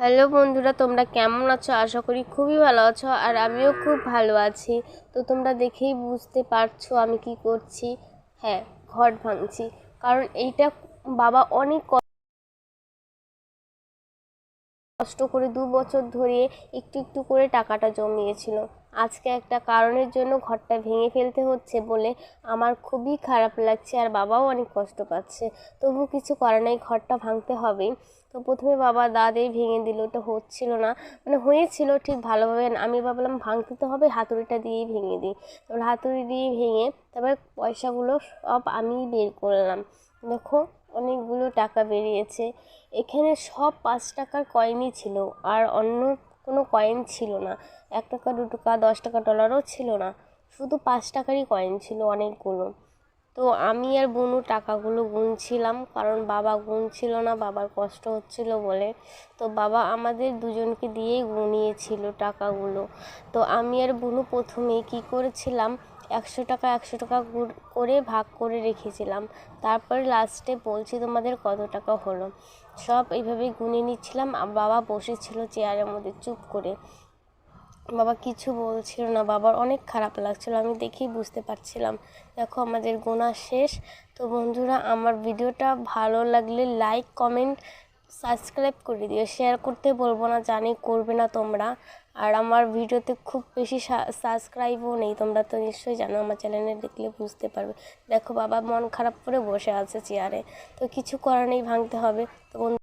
Hello বন্ধুরা, তোমরা কেমন আছো? আশা করি খুবই ভালো আছো আর আমিও খুব ভালো আছি। তো তোমরা দেখেই বুঝতে পারছ আমি কি করছি। হ্যাঁ ঘট ভাঙছি। কারণ এইটা বাবা অনেক কষ্ট করে দু বছর ধরে একটু একটু করে টাকাটা জমিয়েছিল। আজকে একটা কারণের জন্য ঘরটা ভেঙে ফেলতে হচ্ছে বলে আমার খুবই খারাপ লাগছে আর বাবাও অনেক কষ্ট পাচ্ছে। তবু কিছু করার নেই, ঘরটা ভাঙতে হবেই তো প্রথমে বাবা দাদেই ভেঙে দিল, ওটা হচ্ছিল না। মানে হয়েছিল ঠিক ভালোভাবে, আমি ভাবলাম ভাঙতে তো হবে, হাতুড়িটা দিয়েই ভেঙে দিই। তারপর হাতুড়ি দিয়ে ভেঙে তারপর পয়সাগুলো সব আমিই বের করলাম। দেখো, অনেকগুলো টাকা বেরিয়েছে। এখানে সব পাঁচ টাকার কয়েনই ছিল, আর অন্য কোনো কয়েন ছিল না। এক টাকা, দু টাকা, দশ টাকা ডলারও ছিল না। শুধু পাঁচ টাকারই কয়েন ছিল অনেকগুলো। তো আমি আর বনু টাকাগুলো গুনছিলাম কারণ বাবা গুনছিল না, বাবার কষ্ট হচ্ছিল বলে। তো বাবা আমাদের দুজনকে দিয়েই গুনিয়েছিল টাকাগুলো। তো আমি আর বনু প্রথমে কি করেছিলাম একশো টাকা একশো টাকা করে ভাগ করে রেখেছিলাম। তারপরে লাস্টে বলছি, তোমাদের কত টাকা হলো? সব এইভাবেই গুনে নিচ্ছিলাম। বাবা বসেছিল চেয়ারের মধ্যে চুপ করে। বাবা কিছু বলছিল না। বাবার অনেক খারাপ লাগছিল। আমি দেখেই বুঝতে পারছিলাম, দেখো, আমাদের গোনা শেষ। তো বন্ধুরা, আমার ভিডিওটা ভালো লাগলে লাইক কমেন্ট সাবস্ক্রাইব করে দিও। শেয়ার করতে বলব না, জানি করবে না তোমরা। আর আমার ভিডিওতে খুব বেশি সাবস্ক্রাইবও নেই, তোমরা তো নিশ্চয়ই জানো, আমার চ্যানেলে দেখলে বুঝতে পারবে। দেখো বাবা মন খারাপ করে বসে আছে চেয়ারে তো কিছু করার নেই, ভাঙতে হবে। তো